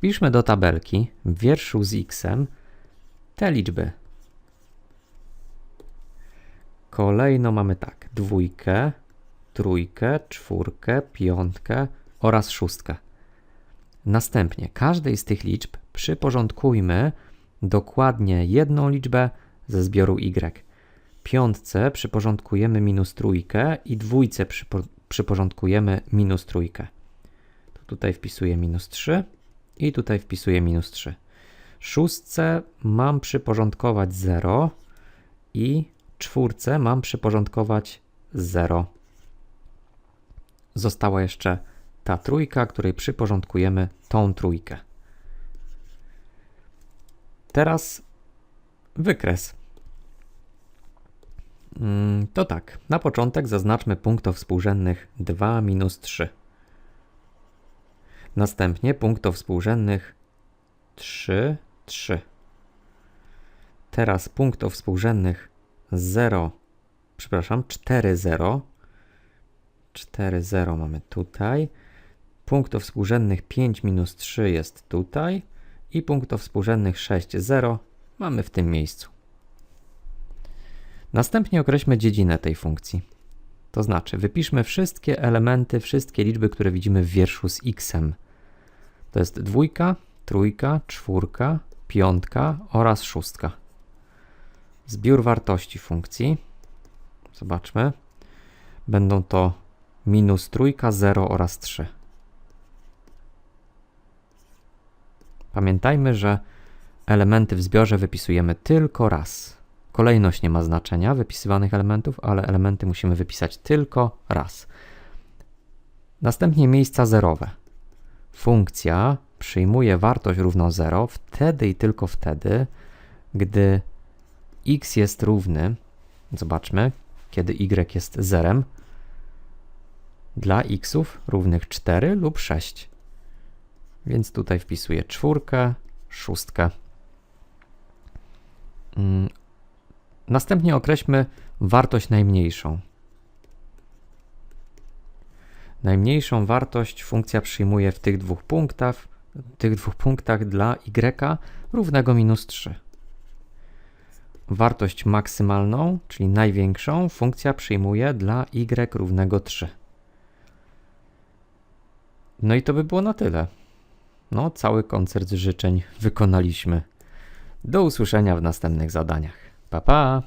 Wpiszmy do tabelki w wierszu z x te liczby. Kolejno mamy tak, dwójkę, trójkę, czwórkę, piątkę oraz szóstkę. Następnie każdej z tych liczb przyporządkujmy dokładnie jedną liczbę ze zbioru y. Piątce przyporządkujemy minus trójkę i dwójce przypo, przyporządkujemy minus trójkę. Tutaj wpisuję minus 3 i tutaj wpisuję minus 3. Szóstce mam przyporządkować 0 i czwórce mam przyporządkować 0. Została jeszcze ta trójka, której przyporządkujemy tą trójkę. Teraz wykres. Mm, To tak, na początek zaznaczmy punktów współrzędnych 2 minus 3. Następnie punktów współrzędnych 3, 3. Teraz punktów współrzędnych 0, przepraszam, 4, 0. 4, 0 mamy tutaj. Punktów współrzędnych 5 minus 3 jest tutaj. I punktów współrzędnych 6, 0 mamy w tym miejscu. Następnie określmy dziedzinę tej funkcji. To znaczy, wypiszmy wszystkie elementy, wszystkie liczby, które widzimy w wierszu z x. To jest dwójka, trójka, czwórka, piątka oraz szóstka. Zbiór wartości funkcji. Zobaczmy. Będą to minus trójka, 0 oraz 3. Pamiętajmy, że elementy w zbiorze wypisujemy tylko raz. Kolejność nie ma znaczenia wypisywanych elementów, ale elementy musimy wypisać tylko raz. Następnie miejsca zerowe. Funkcja przyjmuje wartość równą 0 wtedy i tylko wtedy, gdy x jest równy, zobaczmy, kiedy y jest zerem, dla xów równych 4 lub 6. Więc tutaj wpisuję czwórkę, szóstkę. Mm, Następnie określmy wartość najmniejszą. Najmniejszą wartość funkcja przyjmuje w tych dwóch punktach, tych dwóch punktach dla y równego minus 3. Wartość maksymalną, czyli największą, funkcja przyjmuje dla y równego 3. No i to by było na tyle. No, cały koncert życzeń wykonaliśmy. Do usłyszenia w następnych zadaniach. Pa pa!